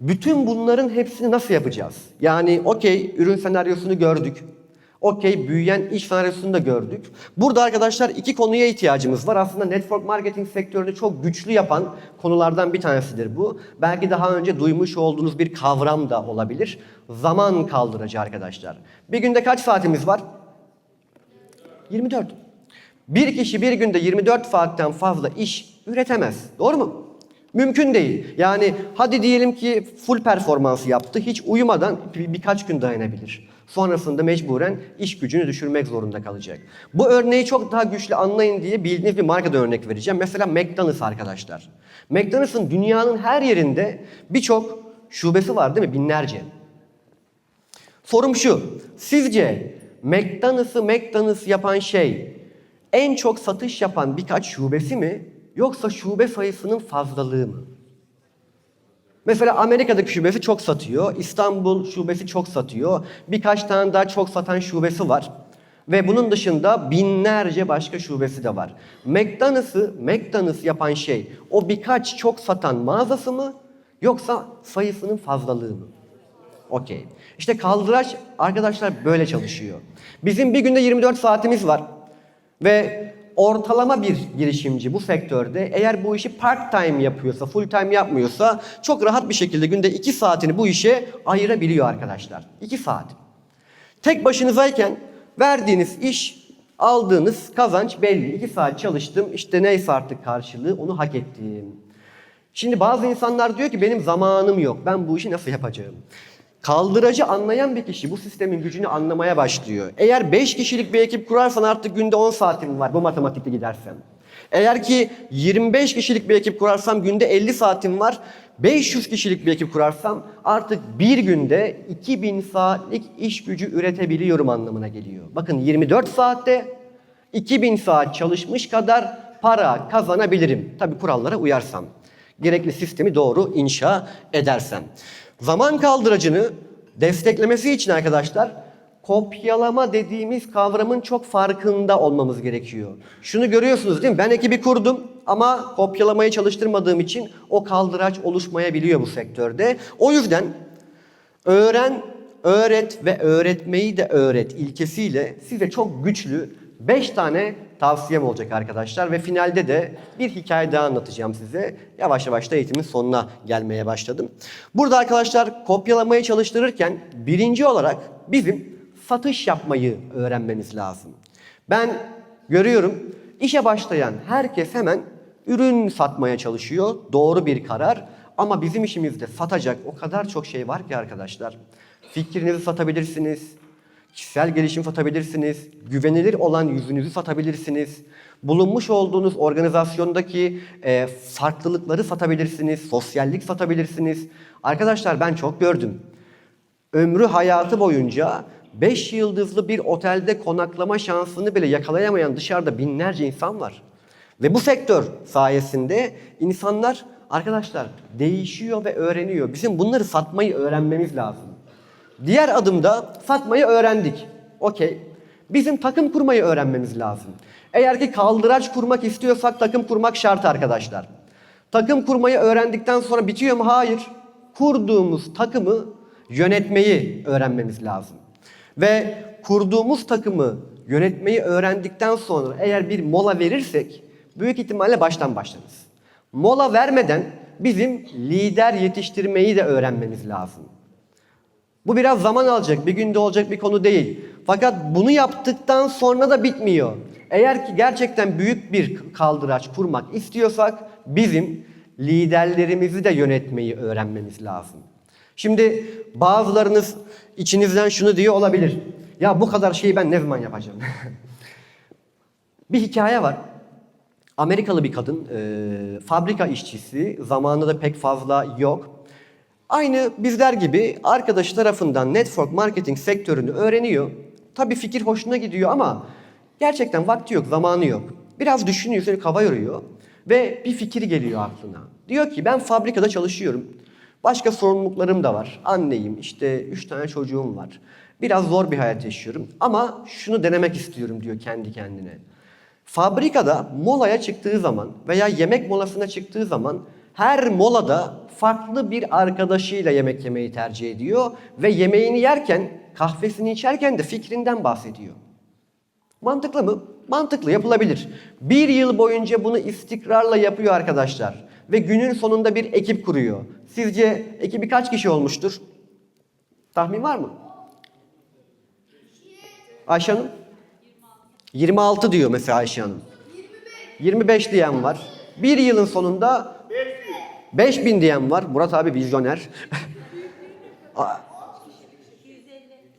Bütün bunların hepsini nasıl yapacağız? Yani okey ürün senaryosunu gördük. Okey büyüyen iş senaryosunu da gördük. Burada arkadaşlar iki konuya ihtiyacımız var. Aslında network marketing sektörünü çok güçlü yapan konulardan bir tanesidir bu. Belki daha önce duymuş olduğunuz bir kavram da olabilir. Zaman kaldırıcı arkadaşlar. Bir günde kaç saatimiz var? 24. Bir kişi bir günde 24 saatten fazla iş üretemez. Doğru mu? Mümkün değil. Yani hadi diyelim ki full performansı yaptı. Hiç uyumadan bir, birkaç gün dayanabilir. Sonrasında mecburen iş gücünü düşürmek zorunda kalacak. Bu örneği çok daha güçlü anlayın diye bildiğiniz bir markadan örnek vereceğim. Mesela McDonald's arkadaşlar. McDonald's'ın dünyanın her yerinde birçok şubesi var değil mi? Binlerce. Sorum şu. Sizce McDonald's'ı McDonald's yapan şey en çok satış yapan birkaç şubesi mi yoksa şube sayısının fazlalığı mı? Mesela Amerika'daki şubesi çok satıyor. İstanbul şubesi çok satıyor. Birkaç tane daha çok satan şubesi var. Ve bunun dışında binlerce başka şubesi de var. McDonald's'ı McDonald's yapan şey o birkaç çok satan mağazası mı yoksa sayısının fazlalığı mı? Okey. İşte kaldıraç arkadaşlar böyle çalışıyor. Bizim bir günde 24 saatimiz var. Ve ortalama bir girişimci bu sektörde eğer bu işi part time yapıyorsa, full time yapmıyorsa çok rahat bir şekilde günde 2 saatini bu işe ayırabiliyor arkadaşlar. 2 saat. Tek başınızayken verdiğiniz iş, aldığınız kazanç belli. 2 saat çalıştım, işte neyse artık karşılığı onu hak ettim. Şimdi bazı insanlar diyor ki benim zamanım yok. Ben bu işi nasıl yapacağım? Kaldıracı anlayan bir kişi bu sistemin gücünü anlamaya başlıyor. Eğer 5 kişilik bir ekip kurarsan artık günde 10 saatim var bu matematikte gidersen. Eğer ki 25 kişilik bir ekip kurarsam günde 50 saatim var. 500 kişilik bir ekip kurarsam artık bir günde 2000 saatlik iş gücü üretebiliyorum anlamına geliyor. Bakın 24 saatte 2000 saat çalışmış kadar para kazanabilirim. Tabi kurallara uyarsam. Gerekli sistemi doğru inşa edersem. Zaman kaldıracını desteklemesi için arkadaşlar kopyalama dediğimiz kavramın çok farkında olmamız gerekiyor. Şunu görüyorsunuz değil mi? Ben ekibi kurdum ama kopyalamayı çalıştırmadığım için o kaldıraç oluşmayabiliyor bu sektörde. O yüzden öğren, öğret ve öğretmeyi de öğret ilkesiyle size çok güçlü 5 tane tavsiyem olacak arkadaşlar ve finalde de bir hikaye daha anlatacağım size. Yavaş yavaş da eğitimin sonuna gelmeye başladım. Burada arkadaşlar kopyalamayı çalıştırırken birinci olarak bizim satış yapmayı öğrenmemiz lazım. Ben görüyorum işe başlayan herkes hemen ürün satmaya çalışıyor. Doğru bir karar. Ama bizim işimizde satacak o kadar çok şey var ki arkadaşlar. Fikrinizi satabilirsiniz, Kişisel gelişim satabilirsiniz, güvenilir olan yüzünüzü satabilirsiniz, bulunmuş olduğunuz organizasyondaki e, farklılıkları satabilirsiniz, sosyallik satabilirsiniz. Arkadaşlar ben çok gördüm. Ömrü hayatı boyunca 5 yıldızlı bir otelde konaklama şansını bile yakalayamayan dışarıda binlerce insan var. Ve bu sektör sayesinde insanlar arkadaşlar değişiyor ve öğreniyor. Bizim bunları satmayı öğrenmemiz lazım. Diğer adımda satmayı öğrendik. Okey. Bizim takım kurmayı öğrenmemiz lazım. Eğer ki kaldıraç kurmak istiyorsak takım kurmak şart arkadaşlar. Takım kurmayı öğrendikten sonra bitiyor mu? Hayır. Kurduğumuz takımı yönetmeyi öğrenmemiz lazım. Ve kurduğumuz takımı yönetmeyi öğrendikten sonra eğer bir mola verirsek büyük ihtimalle baştan başlarız. Mola vermeden bizim lider yetiştirmeyi de öğrenmemiz lazım. Bu biraz zaman alacak, bir günde olacak bir konu değil. Fakat bunu yaptıktan sonra da bitmiyor. Eğer ki gerçekten büyük bir kaldıraç kurmak istiyorsak bizim liderlerimizi de yönetmeyi öğrenmemiz lazım. Şimdi bazılarınız içinizden şunu diyor olabilir. Ya bu kadar şeyi ben ne zaman yapacağım? bir hikaye var. Amerikalı bir kadın, e, fabrika işçisi, zamanında da pek fazla yok. Aynı bizler gibi arkadaşı tarafından network marketing sektörünü öğreniyor. Tabii fikir hoşuna gidiyor ama gerçekten vakti yok, zamanı yok. Biraz düşünüyor, seni kafa yoruyor ve bir fikir geliyor aklına. Diyor ki ben fabrikada çalışıyorum. Başka sorumluluklarım da var. Anneyim, işte üç tane çocuğum var. Biraz zor bir hayat yaşıyorum ama şunu denemek istiyorum diyor kendi kendine. Fabrikada molaya çıktığı zaman veya yemek molasına çıktığı zaman her molada farklı bir arkadaşıyla yemek yemeyi tercih ediyor ve yemeğini yerken, kahvesini içerken de fikrinden bahsediyor. Mantıklı mı? Mantıklı, yapılabilir. Bir yıl boyunca bunu istikrarla yapıyor arkadaşlar. Ve günün sonunda bir ekip kuruyor. Sizce ekibi kaç kişi olmuştur? Tahmin var mı? Ayşe Hanım? 26 diyor mesela Ayşe Hanım. 25 diyen var. Bir yılın sonunda 5000 diyen var. Murat abi vizyoner.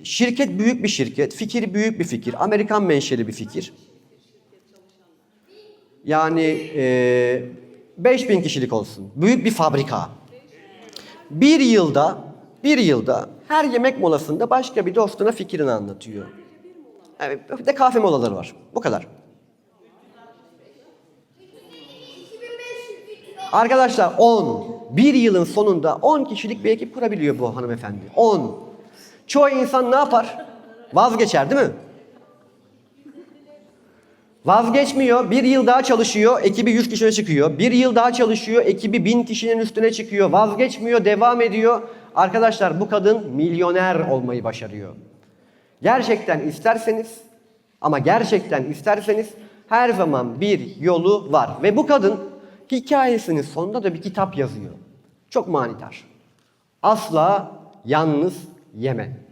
Şirket büyük bir şirket, fikir büyük bir fikir, Amerikan menşeli bir fikir. Yani e, 5000 kişilik olsun, büyük bir fabrika. Bir yılda, bir yılda her yemek molasında başka bir dostuna fikrini anlatıyor. Evet, bir de kahve molaları var. Bu kadar. Arkadaşlar 10. Bir yılın sonunda 10 kişilik bir ekip kurabiliyor bu hanımefendi. 10. Çoğu insan ne yapar? Vazgeçer değil mi? Vazgeçmiyor. Bir yıl daha çalışıyor. Ekibi 100 kişiye çıkıyor. Bir yıl daha çalışıyor. Ekibi 1000 kişinin üstüne çıkıyor. Vazgeçmiyor. Devam ediyor. Arkadaşlar bu kadın milyoner olmayı başarıyor. Gerçekten isterseniz ama gerçekten isterseniz her zaman bir yolu var. Ve bu kadın hikayesinin sonunda da bir kitap yazıyor. Çok manidar. Asla yalnız yeme.